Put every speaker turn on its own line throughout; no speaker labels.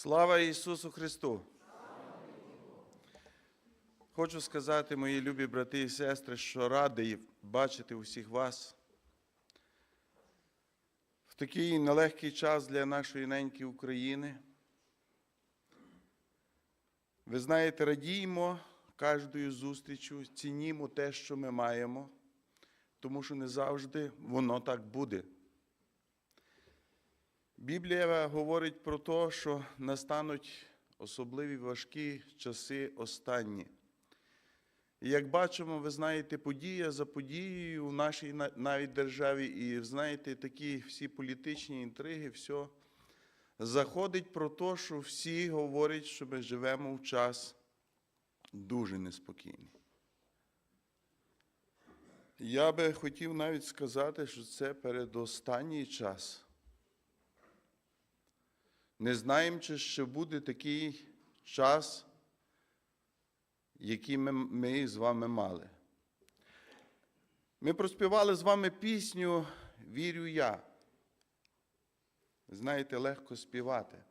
Слава Ісусу Христу! Хочу сказати, мої любі брати і сестри, що радий бачити усіх вас в такий нелегкий час для нашої неньки України. Ви знаєте, радіємо кожною зустрічю, цінімо те, що ми маємо, тому що не завжди воно так буде. Біблія говорить про те, що настануть особливі важкі часи останні. І як бачимо, ви знаєте, подія за подією в нашій навіть державі, і знаєте, такі всі політичні інтриги, все заходить про те, що всі говорять, що ми живемо в час дуже неспокійний. Я би хотів навіть сказати, що це передостанній час. Не знаємо, чи ще буде такий час, який ми, ми з вами мали. Ми проспівали з вами пісню Вірю я. Знаєте, легко співати.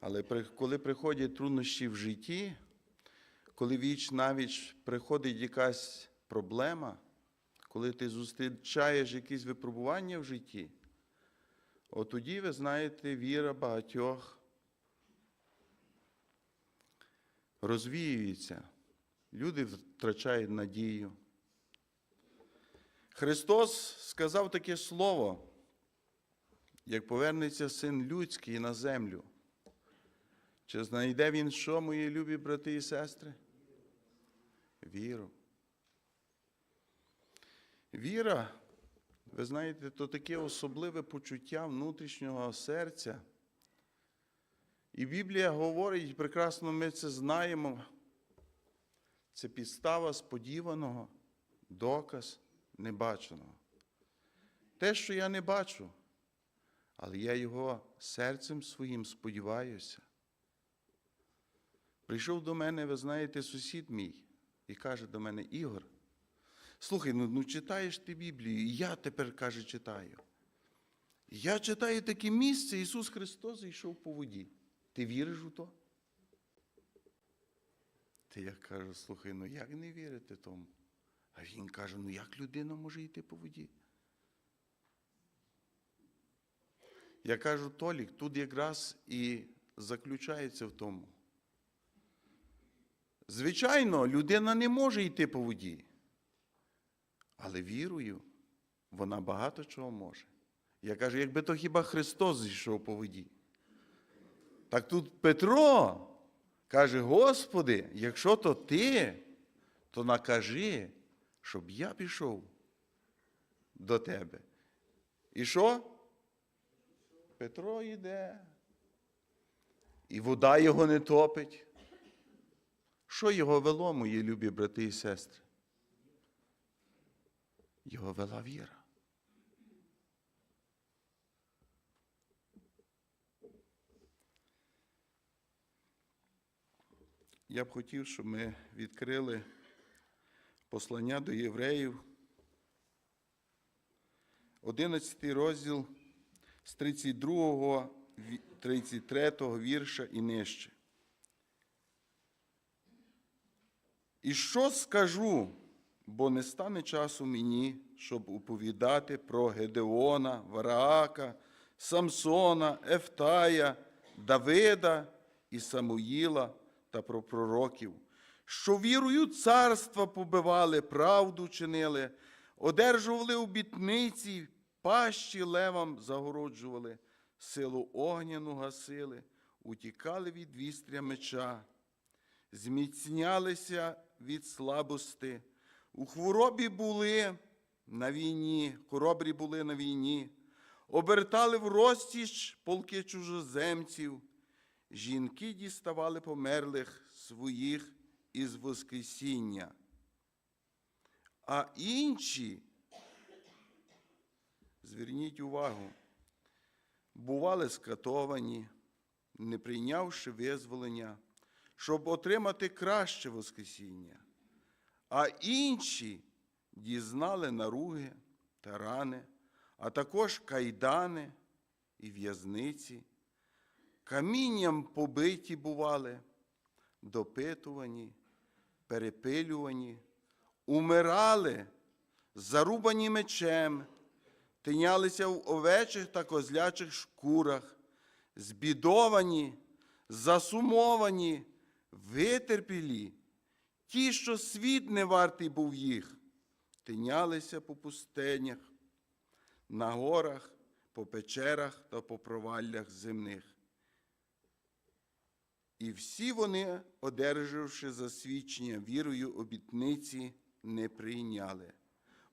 Але коли приходять труднощі в житті, коли віч навіч приходить якась проблема, коли ти зустрічаєш якісь випробування в житті, От тоді, ви знаєте, віра багатьох розвіюється. Люди втрачають надію. Христос сказав таке слово, як повернеться син людський на землю. Чи знайде він що, мої любі брати і сестри? Віру. Віра ви знаєте, то таке особливе почуття внутрішнього серця. І Біблія говорить, прекрасно ми це знаємо. Це підстава сподіваного, доказ небаченого. Те, що я не бачу, але я його серцем своїм сподіваюся. Прийшов до мене, ви знаєте, сусід мій і каже до мене, Ігор, Слухай, ну, ну читаєш ти Біблію, і я тепер, каже, читаю. Я читаю таке місце, Ісус Христос зійшов по воді. Ти віриш у то? Ти я кажу, слухай, ну як не вірити тому? А він каже, ну як людина може йти по воді? Я кажу, Толік, тут якраз і заключається в тому. Звичайно, людина не може йти по воді. Але вірою, вона багато чого може. Я кажу, якби то хіба Христос зійшов по воді. Так тут Петро каже: Господи, якщо то ти, то накажи, щоб я пішов до тебе. І що? Петро йде. І вода його не топить. Що його вело, мої любі брати і сестри? Його вела віра. Я б хотів, щоб ми відкрили послання до євреїв, 11 розділ з 32, 33 вірша і нижче. І що скажу? Бо не стане часу мені, щоб уповідати про Гедеона, Вараака, Самсона, Ефтая, Давида і Самуїла та про пророків, що вірою царства побивали, правду чинили, одержували обітниці, пащі левам загороджували, силу огняну гасили, утікали від вістря меча, зміцнялися від слабости. У хворобі були на війні, хоробрі були на війні, обертали в розтіч полки чужоземців, жінки діставали померлих своїх із Воскресіння. А інші, зверніть увагу, бували скатовані, не прийнявши визволення, щоб отримати краще Воскресіння а інші дізнали наруги та рани, а також кайдани і в'язниці, камінням побиті бували, допитувані, перепилювані, умирали, зарубані мечем, тинялися в овечих та козлячих шкурах, збідовані, засумовані, витерпілі, ті, що світ не вартий був їх, тинялися по пустенях, на горах, по печерах та по проваллях земних. І всі вони, одержавши засвідчення вірою обітниці, не прийняли.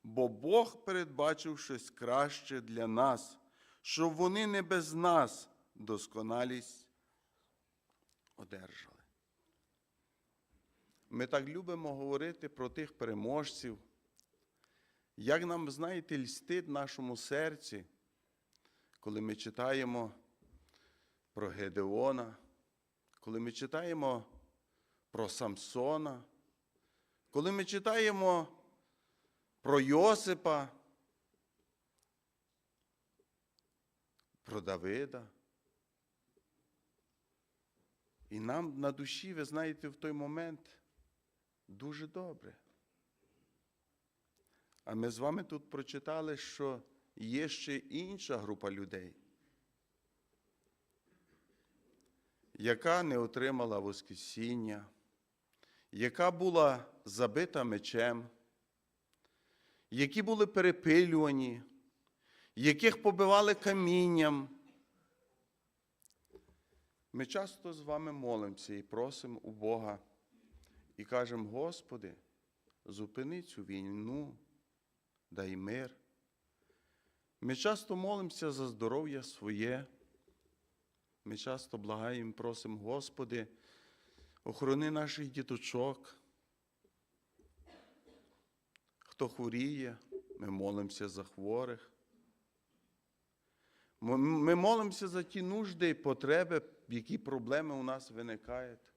Бо Бог передбачив щось краще для нас, щоб вони не без нас досконалість одержали. Ми так любимо говорити про тих переможців, як нам, знаєте, льстить нашому серці, коли ми читаємо про Гедеона, коли ми читаємо про Самсона, коли ми читаємо про Йосипа, про Давида. І нам на душі, ви знаєте, в той момент дуже добре. А ми з вами тут прочитали, що є ще інша група людей, яка не отримала Воскресіння, яка була забита мечем, які були перепилювані, яких побивали камінням. Ми часто з вами молимося і просимо у Бога і кажемо, Господи, зупини цю війну, дай мир. Ми часто молимося за здоров'я своє. Ми часто благаємо, просимо, Господи, охорони наших діточок. Хто хворіє, ми молимося за хворих. Ми- молимося за ті нужди і потреби, які проблеми у нас виникають.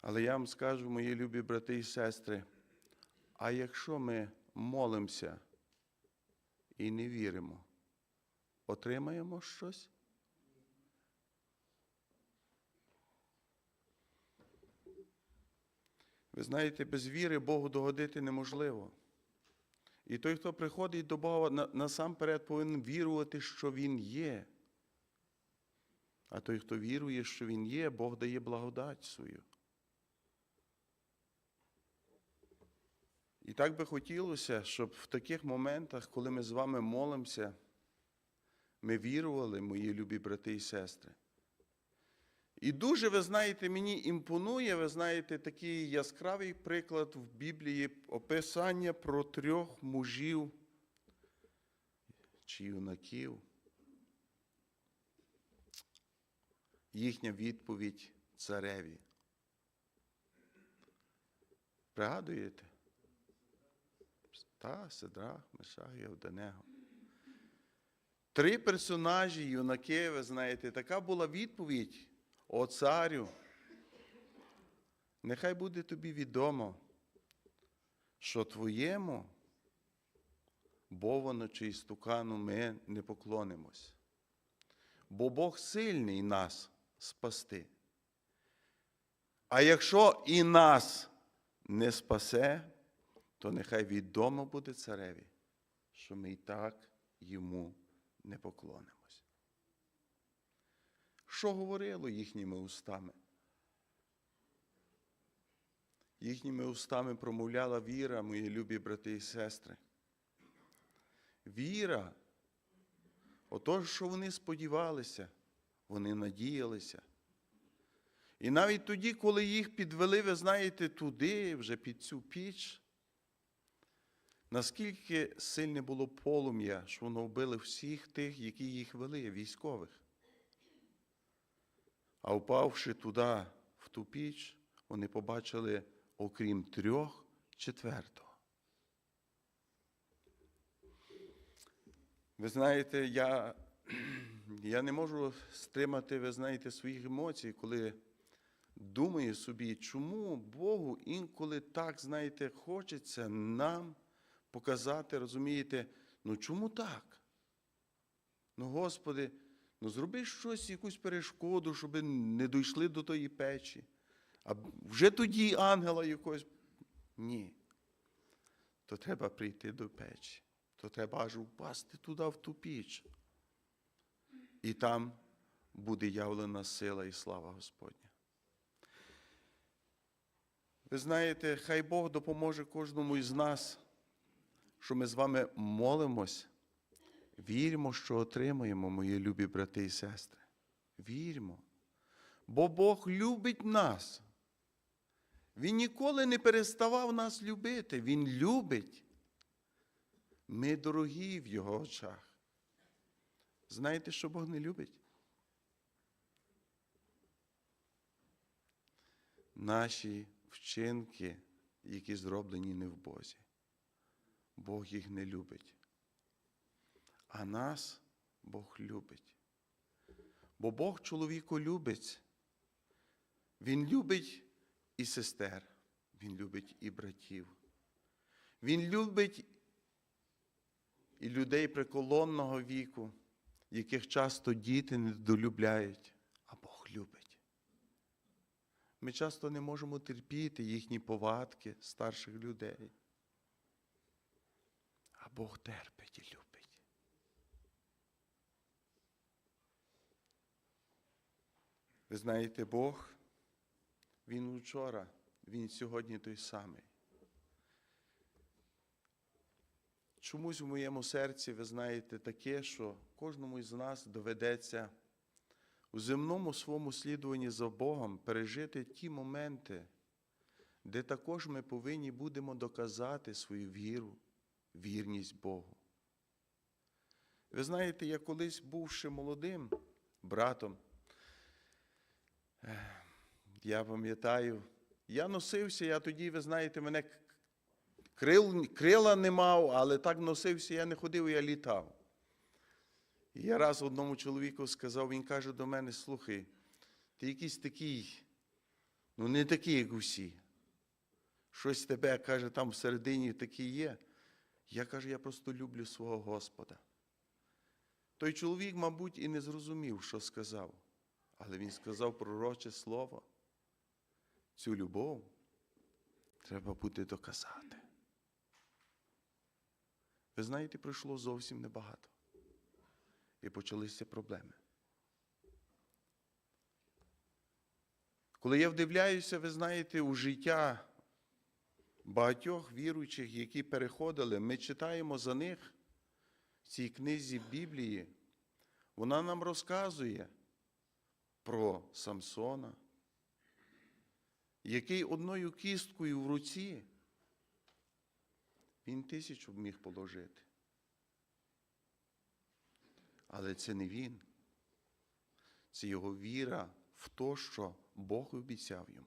Але я вам скажу, мої любі брати і сестри, а якщо ми молимося і не віримо, отримаємо щось? Ви знаєте, без віри Богу догодити неможливо. І той, хто приходить до Бога, насамперед повинен вірувати, що Він є. А той, хто вірує, що Він є, Бог дає благодать свою. І так би хотілося, щоб в таких моментах, коли ми з вами молимося, ми вірували, мої любі брати і сестри. І дуже, ви знаєте, мені імпонує, ви знаєте, такий яскравий приклад в Біблії описання про трьох мужів чи юнаків. Їхня відповідь цареві. Пригадуєте? Та, Седрах, Мешах і Авденего. Три персонажі, юнаки, ви знаєте, така була відповідь. О царю, нехай буде тобі відомо, що твоєму бовану чи істукану ми не поклонимось, бо Бог сильний нас спасти. А якщо і нас не спасе, то нехай відомо буде цареві, що ми і так йому не поклонимось. Що говорило їхніми устами? Їхніми устами промовляла віра, мої любі брати і сестри. Віра, ото, що вони сподівалися, вони надіялися. І навіть тоді, коли їх підвели, ви знаєте, туди, вже під цю піч, наскільки сильне було полум'я, що воно вбило всіх тих, які їх вели, військових. А впавши туди, в ту піч, вони побачили, окрім трьох, четвертого. Ви знаєте, я, я не можу стримати, ви знаєте, своїх емоцій, коли думаю собі, чому Богу інколи так, знаєте, хочеться нам показати, розумієте, ну чому так? Ну, Господи, Ну, зроби щось, якусь перешкоду, щоб не дійшли до тої печі. А вже тоді ангела якогось. Ні. То треба прийти до печі. То треба аж впасти туди, в ту піч. І там буде явлена сила і слава Господня. Ви знаєте, хай Бог допоможе кожному із нас, що ми з вами молимось, віримо, що отримаємо, мої любі брати і сестри. Віримо. Бо Бог любить нас. Він ніколи не переставав нас любити. Він любить. Ми дорогі в Його очах. Знаєте, що Бог не любить? Наші вчинки, які зроблені не в Бозі. Бог їх не любить. А нас Бог любить. Бо Бог чоловіку любить. Він любить і сестер, Він любить і братів. Він любить і людей приколонного віку, яких часто діти недолюбляють, а Бог любить. Ми часто не можемо терпіти їхні повадки старших людей. Бог терпить і любить. Ви знаєте, Бог, Він вчора, Він сьогодні той самий. Чомусь в моєму серці, ви знаєте, таке, що кожному із нас доведеться у земному своєму слідуванні за Богом пережити ті моменти, де також ми повинні будемо доказати свою віру, вірність Богу. Ви знаєте, я колись бувши молодим братом, я пам'ятаю, я носився, я тоді, ви знаєте, мене крил, крила не мав, але так носився, я не ходив, я літав. І я раз одному чоловіку сказав, він каже до мене: слухай, ти якийсь такий, ну не такий, як усі. Щось тебе, каже, там всередині таке є. Я кажу, я просто люблю свого Господа. Той чоловік, мабуть, і не зрозумів, що сказав, але він сказав пророче слово. Цю любов треба буде доказати. Ви знаєте, пройшло зовсім небагато. І почалися проблеми. Коли я вдивляюся, ви знаєте, у життя багатьох віруючих, які переходили, ми читаємо за них в цій книзі Біблії, вона нам розказує про Самсона, який одною кісткою в руці він тисячу міг положити. Але це не він. Це його віра в те, що Бог обіцяв йому.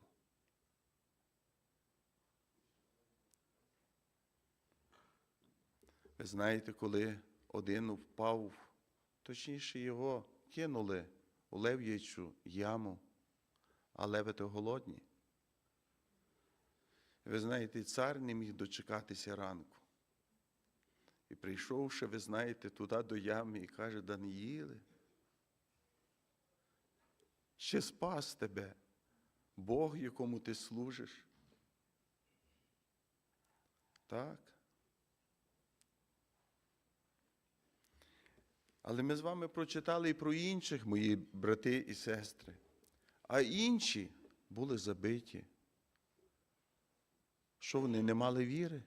Ви знаєте, коли один впав, точніше його кинули у лев'ячу яму, а левити голодні. Ви знаєте, цар не міг дочекатися ранку. І прийшовши, ви знаєте, туди до ями і каже, Даниїле, ще спас тебе, Бог, якому ти служиш. Так. Але ми з вами прочитали і про інших, мої брати і сестри. А інші були забиті. Що вони не мали віри?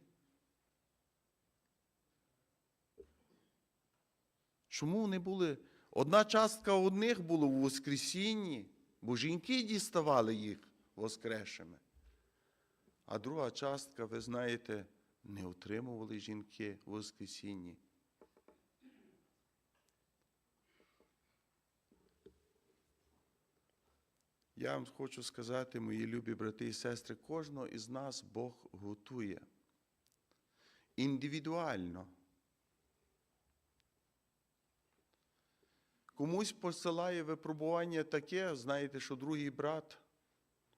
Чому вони були? Одна частка одних була у Воскресінні, бо жінки діставали їх воскрешими. А друга частка, ви знаєте, не отримували жінки в Воскресінні. Я вам хочу сказати, мої любі брати і сестри, кожного із нас Бог готує індивідуально. Комусь посилає випробування таке, знаєте, що другий брат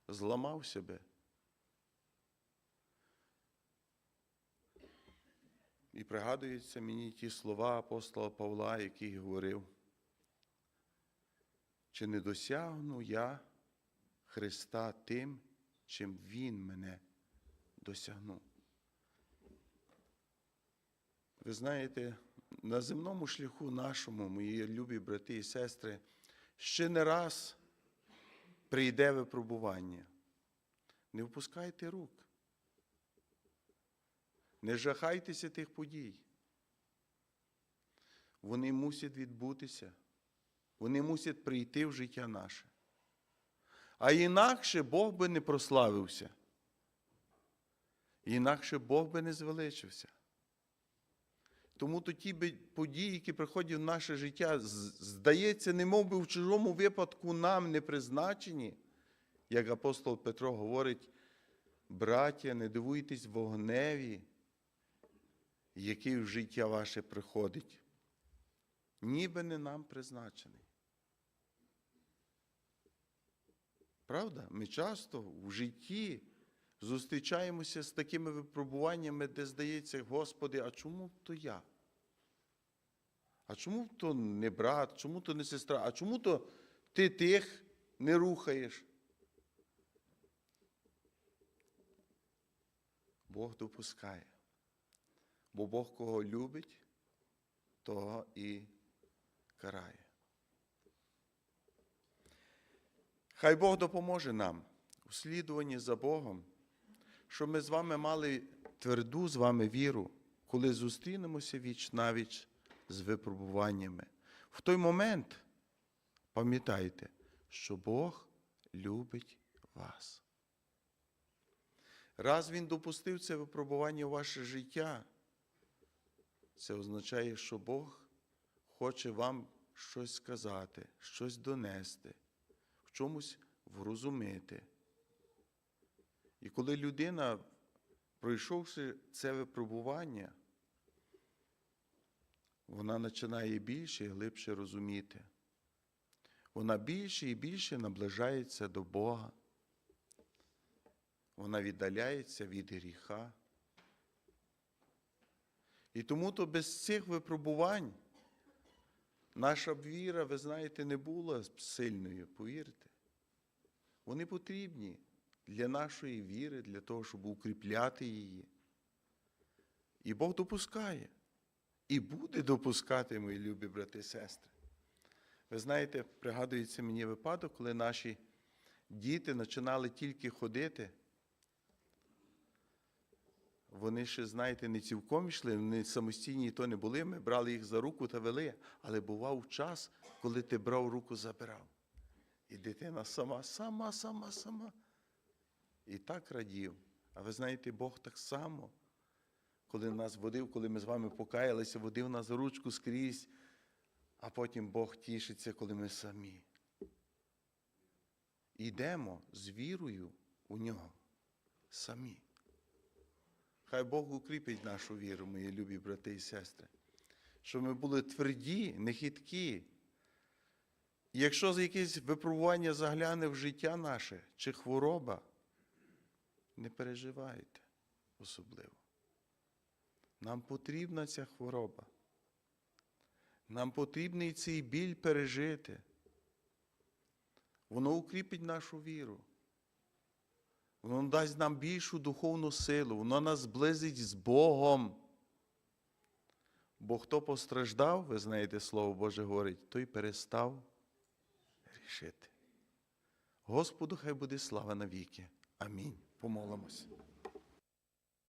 зламав себе. І пригадуються мені ті слова апостола Павла, який говорив. чи не досягну я Христа тим, чим Він мене досягнув. Ви знаєте, на земному шляху нашому, мої любі брати і сестри, ще не раз прийде випробування. Не впускайте рук. Не жахайтеся тих подій. Вони мусять відбутися. Вони мусять прийти в життя наше. А інакше Бог би не прославився. Інакше Бог би не звеличився. Тому то ті події, які приходять в наше життя, здається, немов би в чужому випадку нам не призначені, як апостол Петро говорить, браття, не дивуйтесь вогневі, який в життя ваше приходить, ніби не нам призначений. Правда? Ми часто в житті зустрічаємося з такими випробуваннями, де здається, Господи, а чому то я? А чому то не брат, чому то не сестра, а чому то ти тих не рухаєш? Бог допускає. Бо Бог кого любить, того і карає. Хай Бог допоможе нам у слідуванні за Богом, щоб ми з вами мали тверду з вами віру, коли зустрінемося віч навіч з випробуваннями. В той момент пам'ятайте, що Бог любить вас. Раз Він допустив це випробування в ваше життя, це означає, що Бог хоче вам щось сказати, щось донести, чомусь врозуміти. І коли людина, пройшовши це випробування, вона починає більше і глибше розуміти. Вона більше і більше наближається до Бога. Вона віддаляється від гріха. І тому то без цих випробувань наша б віра, ви знаєте, не була сильною, повірте. Вони потрібні для нашої віри, для того, щоб укріпляти її. І Бог допускає. І буде допускати, мої любі брати і сестри. Ви знаєте, пригадується мені випадок, коли наші діти починали тільки ходити. Вони ще, знаєте, не цілком йшли, вони самостійні то не були. Ми брали їх за руку та вели. Але бував час, коли ти брав руку, забирав. І дитина сама, сама, сама, сама. І так радів. А ви знаєте, Бог так само, коли нас водив, коли ми з вами покаялися, водив нас ручку скрізь, а потім Бог тішиться, коли ми самі. Йдемо з вірою у нього самі. Хай Бог укріпить нашу віру, мої любі брати і сестри, щоб ми були тверді, нехиткі. І якщо якесь випробування загляне в життя наше чи хвороба, не переживайте особливо. Нам потрібна ця хвороба. Нам потрібний цей біль пережити. Воно укріпить нашу віру. Воно дасть нам більшу духовну силу, воно нас зблизить з Богом. Бо хто постраждав, ви знаєте, Слово Боже говорить, той перестав рішити. Господу хай буде слава навіки. Амінь. Помолимось.